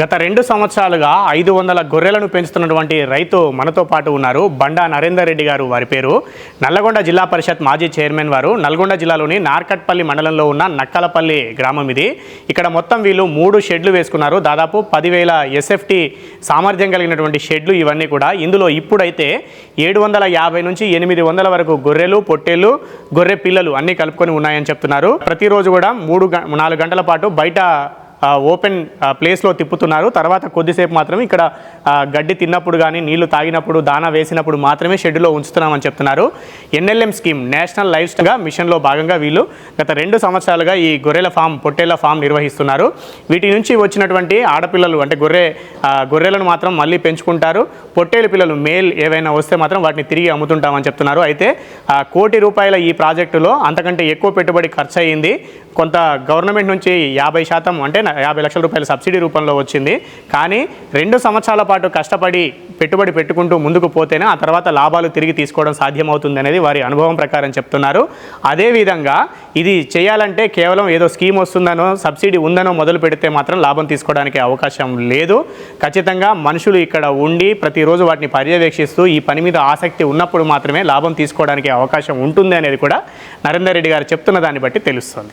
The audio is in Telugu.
గత రెండు సంవత్సరాలుగా ఐదు వందల గొర్రెలను పెంచుతున్నటువంటి రైతు మనతో పాటు ఉన్నారు. బండా నరేందర్ రెడ్డి గారు వారి పేరు. నల్లగొండ జిల్లా పరిషత్ మాజీ చైర్మన్ వారు. నల్గొండ జిల్లాలోని నార్కట్పల్లి మండలంలో ఉన్న నక్కలపల్లి గ్రామం ఇది. ఇక్కడ మొత్తం వీళ్ళు మూడు షెడ్లు వేసుకున్నారు. దాదాపు పదివేల ఎస్ఎఫ్టి సామర్థ్యం కలిగినటువంటి షెడ్లు ఇవన్నీ కూడా. ఇందులో ఇప్పుడైతే ఏడు వందల యాభై నుంచి ఎనిమిది వందల వరకు గొర్రెలు పొట్టేళ్ళు గొర్రె పిల్లలు అన్నీ కలుపుకొని ఉన్నాయని చెప్తున్నారు. ప్రతిరోజు కూడా మూడు గ- నాలుగు గంటల పాటు బయట ఓపెన్ ప్లేస్లో తిప్పుతున్నారు. తర్వాత కొద్దిసేపు మాత్రం ఇక్కడ గడ్డి తిన్నప్పుడు కానీ నీళ్ళు తాగినప్పుడు దానా వేసినప్పుడు మాత్రమే షెడ్యూల్లో ఉంచుతున్నామని చెప్తున్నారు. ఎన్ఎల్ఎం స్కీమ్ నేషనల్ లైఫ్ స్టైల్గా మిషన్లో భాగంగా వీళ్ళు గత రెండు సంవత్సరాలుగా ఈ గొర్రెల ఫామ్ పొట్టేళ్ళ ఫామ్ నిర్వహిస్తున్నారు. వీటి నుంచి వచ్చినటువంటి ఆడపిల్లలు అంటే గొర్రె గొర్రెలను మాత్రం మళ్ళీ పెంచుకుంటారు. పొట్టేలు పిల్లలు మేల్ ఏవైనా వస్తే మాత్రం వాటిని తిరిగి అమ్ముతుంటామని చెప్తున్నారు. అయితే కోటి రూపాయల ఈ ప్రాజెక్టులో అంతకంటే ఎక్కువ పెట్టుబడి ఖర్చు అయ్యింది కొంత గవర్నమెంట్ నుంచి యాభై శాతం అంటే యాభై లక్షల రూపాయల సబ్సిడీ రూపంలో వచ్చింది. కానీ రెండు సంవత్సరాల పాటు కష్టపడి పెట్టుబడి పెట్టుకుంటూ ముందుకు పోతేనే ఆ తర్వాత లాభాలు తిరిగి తీసుకోవడం సాధ్యమవుతుంది అనేది వారి అనుభవం ప్రకారం చెప్తున్నారు. అదేవిధంగా ఇది చేయాలంటే కేవలం ఏదో స్కీమ్ వస్తుందనో సబ్సిడీ ఉందనో మొదలు పెడితే మాత్రం లాభం తీసుకోవడానికి అవకాశం లేదు. ఖచ్చితంగా మనుషులు ఇక్కడ ఉండి ప్రతిరోజు వాటిని పర్యవేక్షిస్తూ ఈ పని మీద ఆసక్తి ఉన్నప్పుడు మాత్రమే లాభం తీసుకోవడానికి అవకాశం ఉంటుంది అనేది కూడా నరేందర్ రెడ్డి గారు చెప్తున్న దాన్ని బట్టి తెలుస్తుంది.